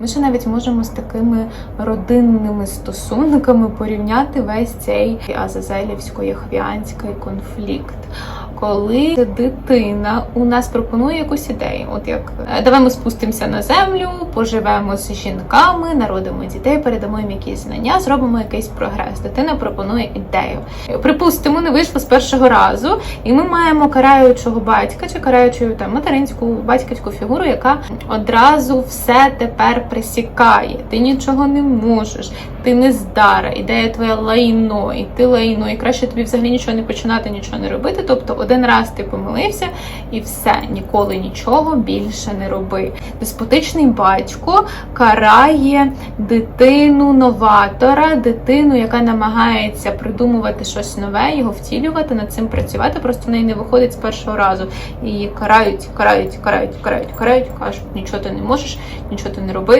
Ми ще навіть можемо з такими родинними стосунками порівняти весь цей азазелівсько-яхвіанський конфлікт. Коли дитина у нас пропонує якусь ідею, от як е, давай ми спустимося на землю, поживемо з жінками, народимо дітей, передамо їм якісь знання, зробимо якийсь прогрес. Дитина пропонує ідею. Припустимо, не вийшло з першого разу, і ми маємо караючого батька чи караючу там материнську батьківську фігуру, яка одразу все тепер присікає. Ти нічого не можеш, ти не здара, ідея твоя лайно, і ти лайно, і краще тобі взагалі нічого не починати, нічого не робити. Тобто один раз ти помилився і все, ніколи нічого більше не роби. Деспотичний батько карає дитину новатора, дитину, яка намагається придумувати щось нове, його втілювати, над цим працювати. Просто в неї не виходить з першого разу. І карають, карають, карають, карають, карають, кажуть, нічого ти не можеш, нічого ти не роби.